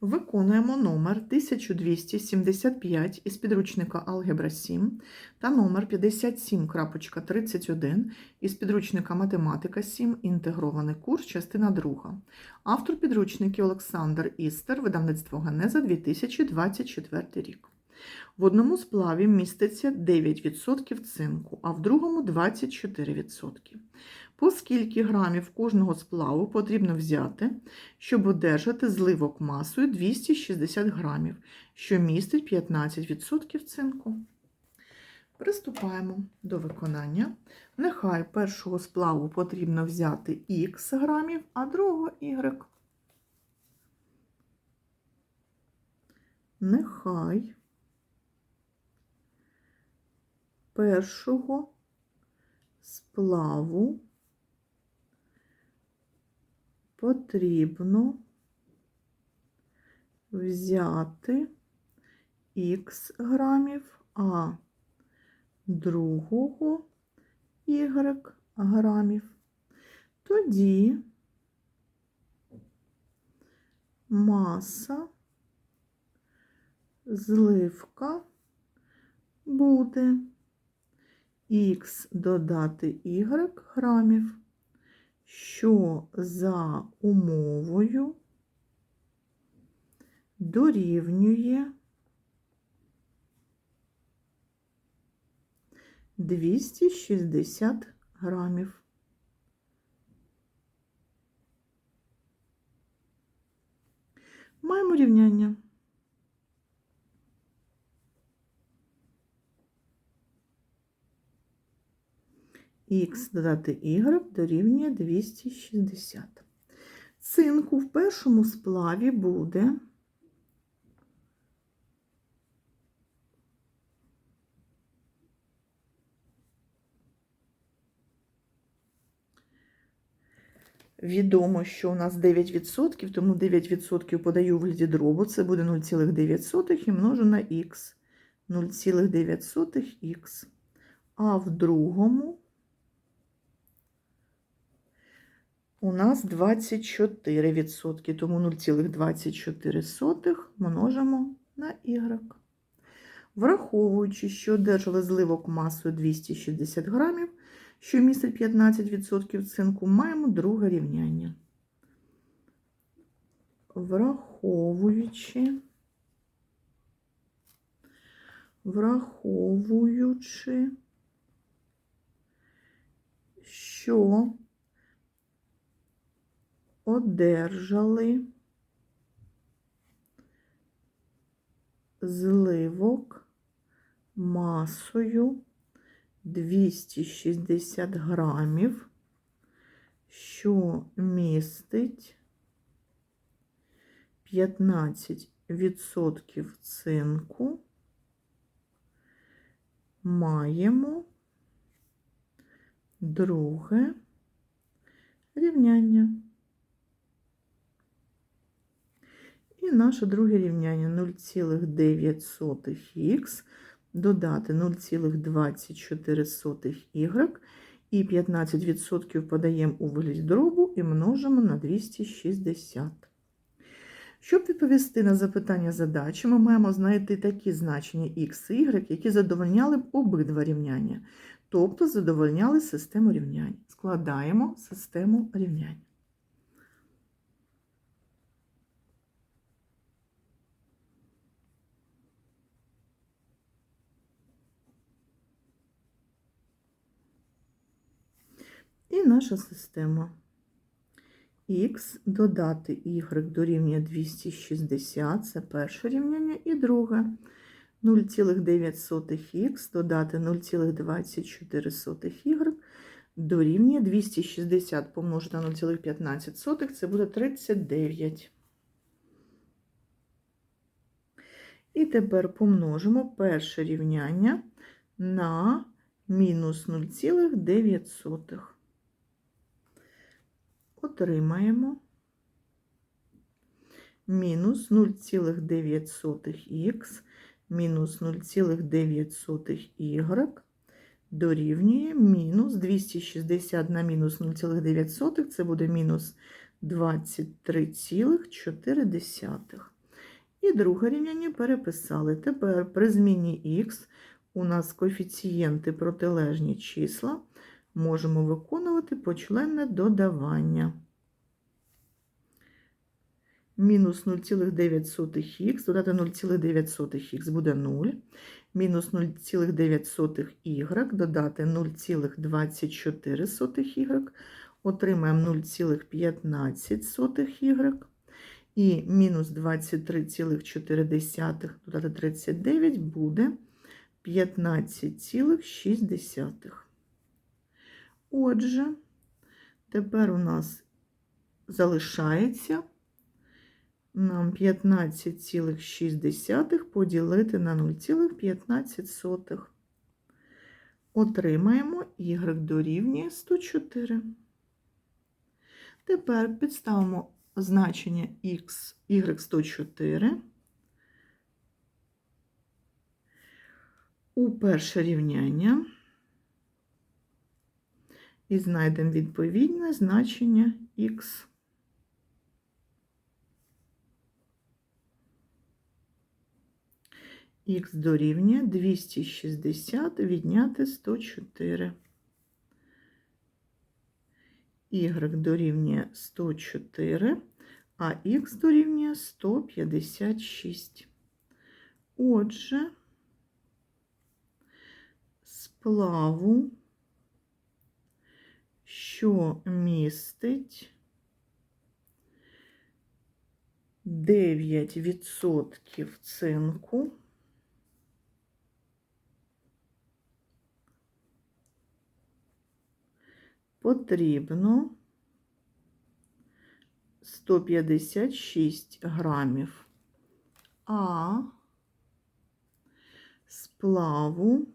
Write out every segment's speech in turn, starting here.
Виконуємо номер 1275 із підручника Алгебра 7 та номер 57.31 із підручника Математика 7. Інтегрований курс, частина 2. Автор підручників Олександр Істер, видавництво Генеза 2024 рік. В одному сплаві міститься 9% цинку, а в другому 24%. По скільки грамів кожного сплаву потрібно взяти, щоб одержати зливок масою 260 грамів, що містить 15% цинку. Приступаємо до виконання. Нехай першого сплаву потрібно взяти х грамів, а другого y. Нехай першого сплаву потрібно взяти х грамів, а другого y грамів. Тоді маса зливка буде х додати y грамів що за умовою дорівнює 260 грамів. Маємо рівняння. Х додати y дорівнює 260. Цинку в першому сплаві буде Відомо, що у нас 9%, тому 9% подаю в вигляді дробу, це буде 0,9 і множу на х. 0,9х. А в другому у нас 24%, тому 0,24 множимо на y. Враховуючи, що одержали зливок масою 260 грамів, що містить 15% цинку, маємо друге рівняння. Враховуючи, враховуючи, що одержали зливок масою 260 грамів, що містить 15% цинку, маємо друге рівняння. І наше друге рівняння 0,9х додати 0,24y і 15% подаємо у вигляді дробу і множимо на 260. Щоб відповісти на запитання задачі, ми маємо знайти такі значення x і y, які задовольняли б обидва рівняння, тобто задовольняли систему рівнянь. Складаємо систему рівнянь. І наша система. Х додати y дорівнює 260, це перше рівняння, і друге 0,9х додати 0,24y дорівнює 260 помножити на 0,15, це буде 39. І тепер помножимо перше рівняння на мінус 0,9 отримаємо мінус 0,9х мінус 0,9y дорівнює мінус 260 на мінус 0,9, це буде мінус 23,4. І друге рівняння переписали. Тепер при зміні х у нас коефіцієнти протилежні числа можемо виконувати почленне додавання. Мінус 0,9х додати 0,9х буде 0. Мінус 0,9y додати 0,24y. Отримаємо 0,15y. І мінус 23,4 додати 39 буде 15,6. Отже, тепер у нас залишається нам 15,6 поділити на 0,15. Отримаємо y дорівнює 104. Тепер підставимо значення x, y 104 у перше рівняння і знайдемо відповідне значення х. Х дорівнює 260 відняти 104. Y дорівнює 104, а х дорівнює 156. Отже, сплаву, що містить 9% цинку, потрібно 156 грамів, а сплаву,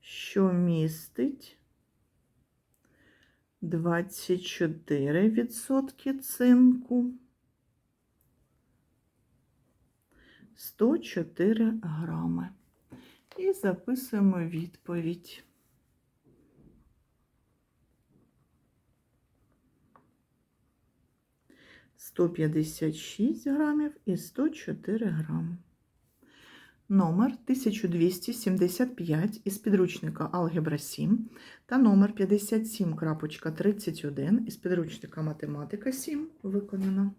що містить 24% цинку, 104 грами. І записуємо відповідь. Сто п'ятдесят шість грамів і 104 грами. Номер 1275 із підручника Алгебра 7 та номер 57.31 із підручника Математика 7 виконано.